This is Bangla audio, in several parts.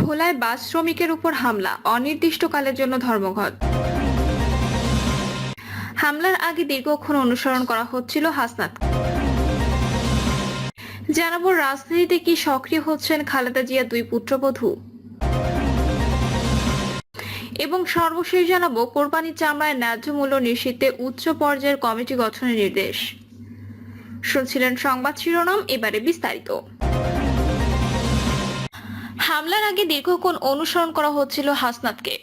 ভোলায় বাস শ্রমিকের উপর হামলা, অনির্দিষ্টকালের জন্য ধর্মঘট। হামলার আগে দীর্ঘক্ষণ অনুসরণ করা হচ্ছিল হাসনাত। জানাব রাজনীতিতে কি সক্রিয় হচ্ছেন খালেদা জিয়া দুই পুত্রবধূ। এবং সর্বশেষ জানাব, কোরবানির চামড়ায় ন্যায্য মূল্য নিশ্চিতে উচ্চ পর্যায়ের কমিটি গঠনের নির্দেশ। শুনছিলেন সংবাদ শিরোনাম, এবারে বিস্তারিত। হামলার আগে দীর্ঘক্ষণ অনুসরণ করা হচ্ছিল হাসনাতকে।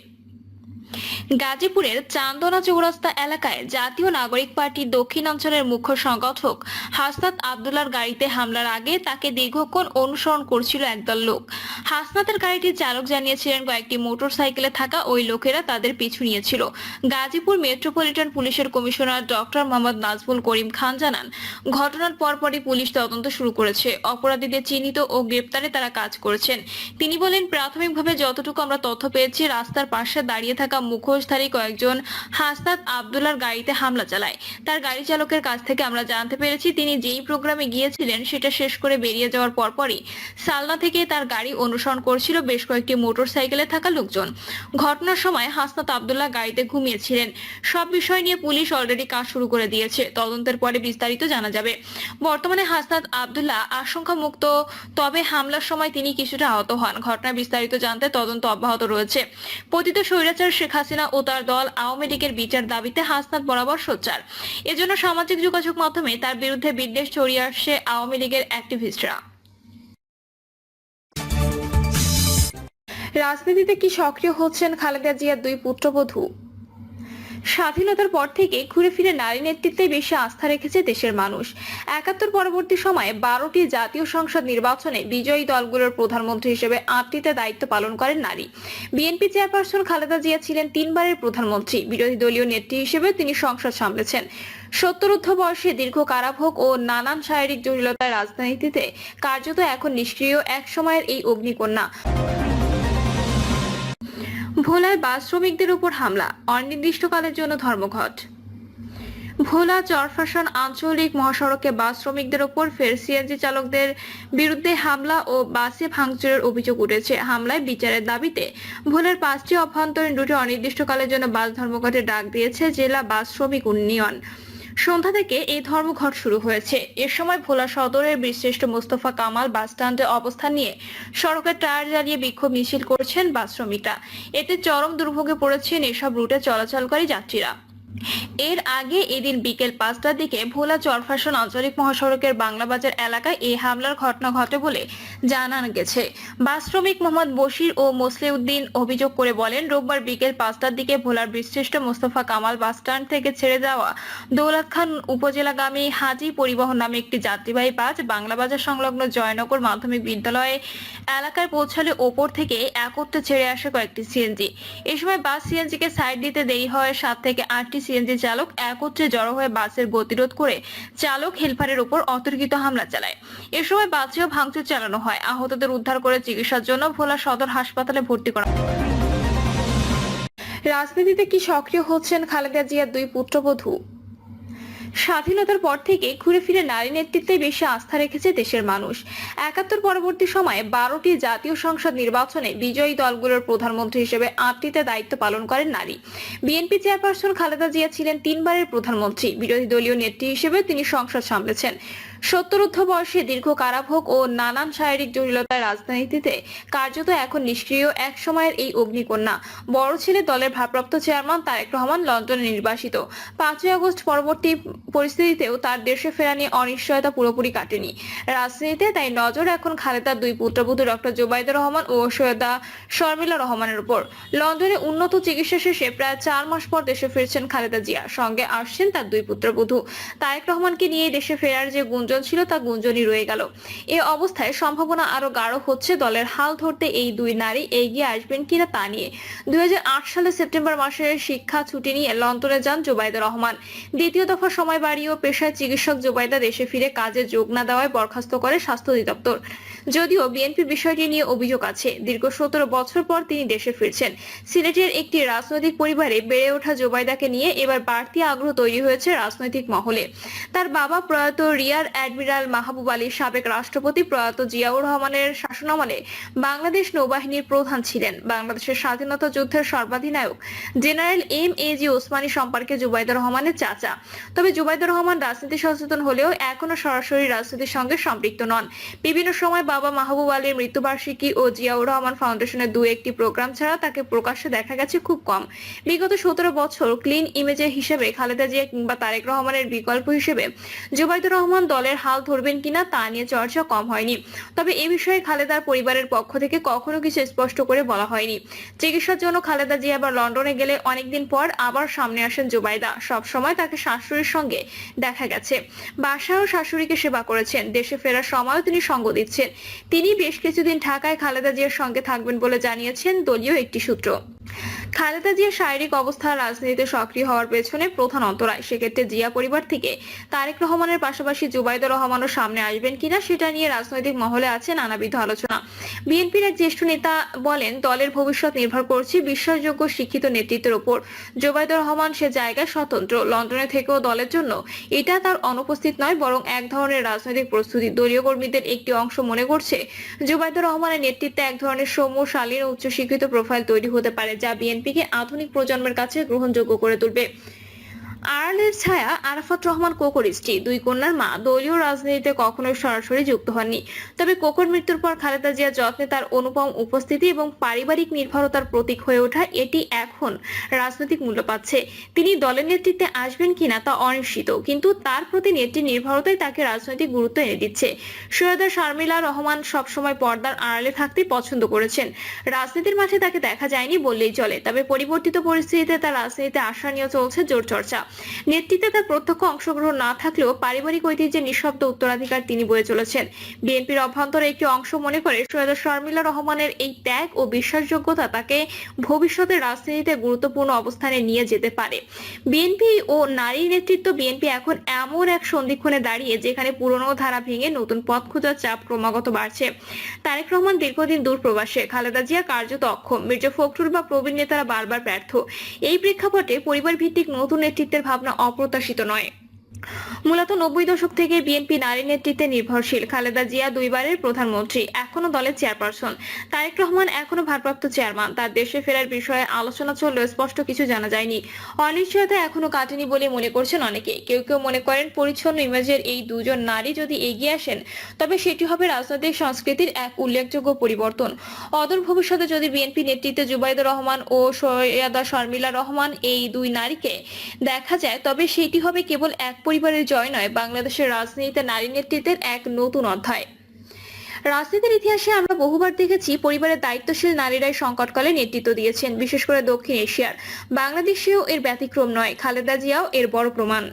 গাজীপুরের চান্দনা চৌরাস্তা এলাকায় জাতীয় নাগরিক পার্টির দক্ষিণাঞ্চলের মুখ্য সংগঠক হাসনাত আবদুল্লার গাড়িতে হামলার আগে তাকে দীর্ঘক্ষণ অনুসরণ করছিল একদল লোক। হাসনাতের গাড়িটির চালক জানিয়েছিলেন, কয়েকটি মোটর সাইকেলে থাকা ওই লোকেরা তাদের পিছু নিয়েছিল। গাজীপুর মেট্রোপলিটন পুলিশের কমিশনার ডক্টর মোহাম্মদ নাজমুল করিম খান জানান, ঘটনার পরপরই পুলিশ তদন্ত শুরু করেছে। অপরাধীদের চিহ্নিত ও গ্রেপ্তারে তারা কাজ করেছেন। তিনি বলেন, প্রাথমিকভাবে যতটুকু আমরা তথ্য পেয়েছি, রাস্তার পাশে দাঁড়িয়ে থাকা মুখোশধারী কয়েকজন হাসনাত আবদুল্লার গাড়িতে হামলা চালায়। তার গাড়ি চালকের কাছ থেকে আমরা জানতে পেরেছি, তিনি যেই প্রোগ্রামে গিয়েছিলেন সেটা শেষ করে বেরিয়ে যাওয়ার পরপরই সালনা থেকে তার গাড়ি অনুসরণ করছিল বেশ কয়েকটি মোটর সাইকেলে থাকা লোকজন। ঘটনার সময় হাসনাত আবদুল্লাহ গাড়িতে ঘুমিয়েছিলেন। সব বিষয় নিয়ে পুলিশ অলরেডি কাজ শুরু করে দিয়েছে। তদন্তের পরে বিস্তারিত জানা যাবে। বর্তমানে হাসনাত আবদুল্লাহ আশঙ্কা মুক্ত তবে হামলার সময় তিনি কিছুটা আহত হন। ঘটনার বিস্তারিত জানতে তদন্ত অব্যাহত রয়েছে। পতিত স্বৈরাচার শেখ হাসিনা ও তার দল আওয়ামী লীগের বিচার দাবিতে হাসনাত বরাবর সোচ্চার। এজন্য সামাজিক যোগাযোগ মাধ্যমে তার বিরুদ্ধে বিদ্বেষ ছড়িয়ে আসছে আওয়ামী লীগের অ্যাক্টিভিস্টরা। রাজনীতিতে কি সক্রিয় হচ্ছেন খালেদা জিয়ার দুই পুত্রবধূ? স্বাধীনতার পর থেকে ঘুরে ফিরে নারী নেতৃত্বে বেশি আস্থা রেখেছে দেশের মানুষ। একাত্তর পরবর্তী সময়ে বারোটি জাতীয় সংসদ নির্বাচনে বিজয়ী দলগুলোর প্রধানমন্ত্রী হিসেবে আটটিতে দায়িত্ব পালন করেন নারী। বিএনপি চেয়ারপারসন খালেদা জিয়া ছিলেন তিনবারের প্রধানমন্ত্রী। বিরোধী দলীয় নেত্রী হিসেবে তিনি সংসদ সামলেছেন। সত্তরোর্ধ বয়সে দীর্ঘ কারাভোগ ও নানান শারীরিক জটিলতার রাজনীতিতে কার্যত এখন নিষ্ক্রিয় এক সময়ের এই অগ্নিকন্যা। ভোলায় বাস শ্রমিকদের উপর হামলা, অনির্দিষ্টকালের জন্য ধর্মঘট। ভোলা চরফাশন আঞ্চলিক মহাসড়কে বাস শ্রমিকদের ওপর ফের সিএনজি চালকদের বিরুদ্ধে হামলা ও বাসে ভাঙচুরের অভিযোগ উঠেছে। হামলায় বিচারের দাবিতে ভোলার পাঁচটি অভ্যন্তরীণ রুটে অনির্দিষ্টকালের জন্য বাস ধর্মঘটের ডাক দিয়েছে জেলা বাস শ্রমিক উন্নয়ন। সন্ধ্যা থেকে এই ধর্মঘট শুরু হয়েছে। এ সময় ভোলা সদরের বীরশ্রেষ্ঠ মোস্তফা কামাল বাস স্ট্যান্ডে অবস্থান নিয়ে সড়কের টায়ার জ্বালিয়ে বিক্ষোভ মিছিল করছেন বাস শ্রমিকরা। এতে চরম দুর্ভোগে পড়েছেন এসব রুটে চলাচলকারী যাত্রীরা। এর আগে এদিন বিকেল পাঁচটার দিকে ভোলা চরফাশন আঞ্চলিক মহাসড়কের বাংলাবাজার এলাকায় এই হামলার ঘটনা ঘটে বলে জানান গেছে। বাস শ্রমিক মোহাম্মদ বশির ও মোসলেউদ্দিন অভিযোগ করে বলেন, রোববার বিকেল পাঁচটার দিকে ভোলার বীরশ্রেষ্ঠ মোস্তফা কামাল বাস স্ট্যান্ড থেকে ছেড়ে যাওয়া দৌলত খান উপজেলাগামী হাজি পরিবহন নামে একটি যাত্রীবাহী বাস বাংলাবাজার সংলগ্ন জয়নগর মাধ্যমিক বিদ্যালয়ে এলাকায় পৌঁছালে ওপর থেকে একত্রে ছেড়ে আসে কয়েকটি সিএনজি। এ সময় বাস সিএনজিকে সাইড দিতে দেরি হয় সাত থেকে আটটি সিএনজি চালক একত্রে জড়ো হয়ে বাসের গতিরোধ করে চালক হেলপারের উপর অতর্কিত হামলা চালায়। এ সময় বাসেও ভাঙচুর চালানো হয়। আহতদের উদ্ধার করে চিকিৎসার জন্য ভোলা সদর হাসপাতালে ভর্তি করা রাজনীতিতে কি সক্রিয় হচ্ছেন খালেদা জিয়ার দুই পুত্রবধূ? স্বাধীনতার পর থেকে ঘুরে ফিরে নারী নেতৃত্বে বেশি আস্থা রেখেছে দেশের মানুষ। একাত্তর পরবর্তী সময়ে বারোটি জাতীয় সংসদ নির্বাচনে বিজয়ী দলগুলোর প্রধানমন্ত্রী হিসেবে আটটিতে দায়িত্ব পালন করেন নারী। বিএনপি চেয়ারপারসন খালেদা জিয়া ছিলেন তিনবারের প্রধানমন্ত্রী। বিরোধী দলীয় নেত্রী হিসেবে তিনি সংসদ সামলেছেন। সত্তরোর্ধ বয়সে দীর্ঘ কারাভোগ ও নানান শারীরিক জটিলতার রাজনীতিতে কার্যত এখন নিষ্ক্রিয় এক সময়ের এই অগ্নিকন্যা। বড় ছেলে দলের ভারপ্রাপ্ত চেয়ারম্যান তারেক রহমান লন্ডনে নির্বাসিত। পাঁচই আগস্ট পরবর্তী পরিস্থিতিতেও তার দেশে ফেরা নিয়ে অনিশ্চয়তা পুরোপুরি কাটেনি। রাজনীতিতে তাই নজর এখন খালেদার দুই পুত্রবধূ ডক্টর জোবাইদুর রহমান ও সৈয়দা শর্মিলা রহমানের উপর। লন্ডনে উন্নত চিকিৎসা শেষে প্রায় চার মাস পর দেশে ফিরছেন খালেদা জিয়া। সঙ্গে আসছেন তার দুই পুত্রবধূ। তারেক রহমানকে নিয়ে দেশে ফেরার যে গুঞ্জন ছিল তা গুঞ্জনই রয়ে গেল। এ অবস্থায় সম্ভাবনা আরও গাঢ় হচ্ছে। দলের হাল ধরতে এই দুই নারী এগিয়ে আসবেন কিনা তা নিয়ে। দুই সালে সেপ্টেম্বর মাসের শিক্ষা ছুটি নিয়ে লন্ডনে যান জোবাইদা রহমান। দ্বিতীয় দফা সময় বাড়িয়েও পেশায় চিকিৎসক জোবাইদা দেশে ফিরে কাজে যোগ না দেওয়ায় বরখাস্ত করে স্বাস্থ্য অধিদপ্তর। যদিও বিএনপি বিষয়টি নিয়ে অভিযোগ আছে। দীর্ঘ সতেরো বছর পর তিনি দেশে ফিরছেন। সিলেটের একটি রাজনৈতিক পরিবারে বেড়ে ওঠা জোবাইদাকে নিয়ে এবার বাড়তি আগ্রহ তৈরি হয়েছে রাজনৈতিক মহলে। তার বাবা প্রয়াত রিয়ার অ্যাডমিরাল মাহবুব আলী সাবেক রাষ্ট্রপতি প্রয়াত জিয়াউর রহমানের শাসনামলে বাংলাদেশ নৌবাহিনীর প্রধান ছিলেন। বাংলাদেশের স্বাধীনতা যুদ্ধের সর্বাধিনায়ক general M A G Osmani সম্পর্কে জুবাইদুর রহমানের চাচা। তবে জুবাইদুর রহমান রাজনীতি সচেতন হলেও এখনও সরাসরি রাজনীতির সঙ্গে সম্পৃক্ত নন। বিভিন্ন সময় বাবা মাহবুব আলীর মৃত্যুবার্ষিকী ও জিয়াউর রহমান ফাউন্ডেশনের দু একটি প্রোগ্রাম ছাড়া তাকে প্রকাশ্যে দেখা গেছে খুব কম। বিগত সতেরো বছর ক্লিন ইমেজের হিসেবে খালেদা জিয়া কিংবা তারেক রহমানের বিকল্প হিসেবে জুবাইদুর রহমান দলের হাল ধরবেন কিনা তা নিয়ে চর্চা কম হয়নি। তবে এ বিষয়ে খালেদার পরিবারের পক্ষ থেকে কখনো কিছু স্পষ্ট করে বলা হয়নি। চিকিৎসার জন্য খালেদা জিয়া আবার লন্ডনে গেলে অনেকদিন পর আবার সামনে আসেন জুবাইদা। সব সময় তাকে শাশুড়ির সঙ্গে দেখা গেছে। বাসায়ও শাশুড়িকে সেবা করেছেন। দেশে ফেরার সময়ও তিনি সঙ্গ দিচ্ছেন। তিনি বেশ কিছুদিন ঢাকায় খালেদা জিয়ার সঙ্গে থাকবেন বলে জানিয়েছেন দলীয় একটি সূত্র। খালেদা জিয়া শারীরিক অবস্থা রাজনীতিতে সক্রিয় হওয়ার পেছনে প্রধান অন্তরায়। সেক্ষেত্রে জিয়া পরিবার থেকে তারেক রহমানের পাশাপাশি জুবাইদুর রহমানও সামনে আসবেন কিনা সেটা নিয়ে রাজনৈতিক মহলে আছে নানাবিধ আলোচনা। বিএনপির এক জ্যেষ্ঠ নেতা বলেন, দলের ভবিষ্যৎ নির্ভর করছে বিশ্বাসযোগ্য শিক্ষিত নেতৃত্বের উপর। জুবাইদুর রহমান সে জায়গায় স্বতন্ত্র, লন্ডনে থেকেও দলের জন্য। এটা তার অনুপস্থিত নয়, বরং এক ধরনের রাজনৈতিক প্রস্তুতি। দলীয় কর্মীদের একটি অংশ মনে করছে জুবাইদুর রহমানের নেতৃত্বে এক ধরনের সৌম্য শালীন উচ্চশিক্ষিত প্রোফাইল তৈরি হতে পারে, যা বিএনপিকে আধুনিক প্রজন্মের কাছে গ্রহণযোগ্য করে তুলবে। আড়ালের ছায়া আরাফাত রহমান কোকর স্ত্রী, দুই কন্যার মা। দলীয় রাজনীতিতে কখনোই সরাসরি যুক্ত হননি। তবে কোকর মৃত্যুর পর খালেদা জিয়া যত্নে তার অনুপম উপস্থিতি এবং পারিবারিক নির্ভরতার প্রতীক হয়ে ওঠা এটি এখন রাজনৈতিক মূল্য পাচ্ছে। তিনি দলের নেতৃত্বে আসবেন কিনা তা অনিশ্চিত, কিন্তু তার প্রতি নেত্রী নির্ভরতাই তাকে রাজনৈতিক গুরুত্ব এনে দিচ্ছে। সৈয়দা শারমিলা রহমান সবসময় পর্দার আড়ালে থাকতে পছন্দ করেছেন। রাজনীতির মাঠে তাকে দেখা যায়নি বললেই চলে, তবে পরিবর্তিত পরিস্থিতিতে তার রাজনীতিতে আসা নিয়ে চলছে জোর চর্চা। নেতৃত্বে তার প্রত্যক্ষ অংশগ্রহণ না থাকলেও পারিবারিক ঐতিহ্যের নিঃশব্দ উত্তরাধিকার তিনি বয়ে চলেছেন। বিএনপির অভ্যন্তরে একটি অংশ মনে করে সৈয়দ শর্মিলা রহমানের এই ত্যাগ ও বিশ্বাসযোগ্যতা তাকে ভবিষ্যতে রাজনীতিতে গুরুত্বপূর্ণ অবস্থানে নিয়ে যেতে পারে। বিএনপি ও নারী নেতৃত্ব বিএনপি এখন এমন এক সন্ধিক্ষণে দাঁড়িয়ে যেখানে পুরনো ধারা ভেঙে নতুন পথ খোঁজার চাপ ক্রমাগত বাড়ছে। তারেক রহমান দীর্ঘদিন দূর প্রবাসে, খালেদা জিয়া কার্যত অক্ষম, মির্জা ফখরুল বা প্রবীণ নেতারা বারবার ব্যর্থ। এই প্রেক্ষাপটে পরিবার ভিত্তিক নতুন নেতৃত্বের ভাবনা অপ্রত্যাশিত নয়। মূলত নব্বই দশক থেকে বিএনপি নারী নেতৃত্বে নির্ভরশীল। খালেদা জিয়া দুইবারের প্রধানমন্ত্রী, এখনও দলের চেয়ারপারসন। তারেক রহমান এখনও ভারপ্রাপ্ত চেয়ারম্যান। তার দেশে ফেরার বিষয়ে আলোচনা চললেও স্পষ্ট কিছু জানা যায়নি। অনিশ্চয়তা এখনও কাটেনি বলে মনে করছেন অনেকে। কেউ কেউ মনে করেন পরিচ্ছন্ন ইমেজের এই দুজন নারী যদি এগিয়ে আসেন, তবে সেটি হবে রাজনৈতিক সংস্কৃতির এক উল্লেখযোগ্য পরিবর্তন। অদূর ভবিষ্যতে যদি বিএনপি নেতৃত্বে জুবাইদুর রহমান ও সৈয়াদা শর্মিলা রহমান এই দুই নারীকে দেখা যায়, তবে সেটি হবে কেবল এক পরিবারের জয় নয়, বাংলাদেশের রাজনীতিতে নারী নেতৃত্বের এক নতুন অধ্যায়। রাজনীতির ইতিহাসে আমরা বহুবার দেখেছি, পরিবারের দায়িত্বশীল নারীরাই সংকটকালে নেতৃত্ব দিয়েছেন, বিশেষ করে দক্ষিণ এশিয়ার। বাংলাদেশেও এর ব্যতিক্রম নয়, খালেদা জিয়াও এর বড় প্রমাণ।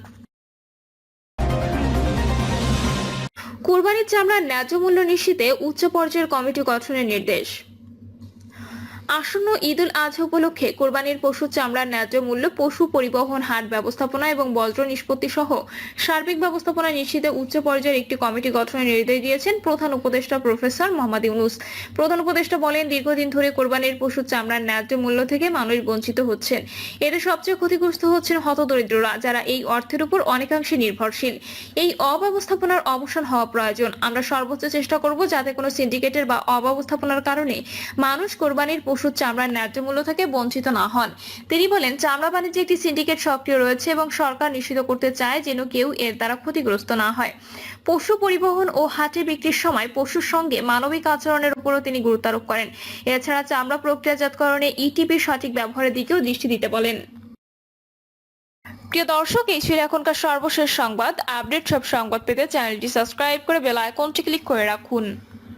কুরবানির চামড়ার ন্যায্য মূল্য নিশ্চিতে উচ্চ পর্যায়ের কমিটি গঠনের নির্দেশ। আসন্ন ঈদ উল আজহা উপলক্ষে কোরবানির পশুর চামড়ার ন্যায্য মূল্য, পশু পরিবহন হাট ব্যবস্থাপনা এবং বজ্র নিষ্পত্তি সহ সার্বিক ব্যবস্থাপনা নিশ্চিতে উচ্চ পর্যায়ের একটি কমিটি গঠনের নির্দেশ দিয়েছেন প্রধান উপদেষ্টা প্রফেসর মোহাম্মদ ইউনুস। প্রধান উপদেষ্টা বলেন, দীর্ঘদিন ধরে কোরবানির পশুর চামড়ার ন্যায্য মূল্য থেকে মানুষ বঞ্চিত হচ্ছেন। এতে সবচেয়ে ক্ষতিগ্রস্ত হচ্ছেন হতদরিদ্ররা, যারা এই অর্থের উপর অনেকাংশে নির্ভরশীল। এই অব্যবস্থাপনার অবসান হওয়া প্রয়োজন। আমরা সর্বোচ্চ চেষ্টা করব যাতে কোনো সিন্ডিকেটের বা অব্যবস্থাপনার কারণে মানুষ কোরবানির পশুর চামড়ার ন্যায্য মূল্য থেকে বঞ্চিত না হন। তিনি বলেন, চামড়া বাণিজ্যে একটি সিন্ডিকেট সক্রিয় রয়েছে এবং সরকার নিশ্চিত করতে চায় যেন কেউ এর দ্বারা ক্ষতিগ্রস্ত না হয়। পশু পরিবহন ও হাটে বিক্রির সময় পশুর সঙ্গে মানবিক আচরণের উপরও তিনি গুরুত্ব আরোপ করেন। এছাড়া চামড়া প্রক্রিয়াজাতকরণে ইটিপির সঠিক ব্যবহারের দিকেও দৃষ্টি দিতে বলেন। প্রিয় দর্শক, এই ছিল এখনকার সর্বশেষ সংবাদ। আপডেট সব সংবাদ পেতে চ্যানেলটি সাবস্ক্রাইব করে বেল আইকনটি ক্লিক করে রাখুন।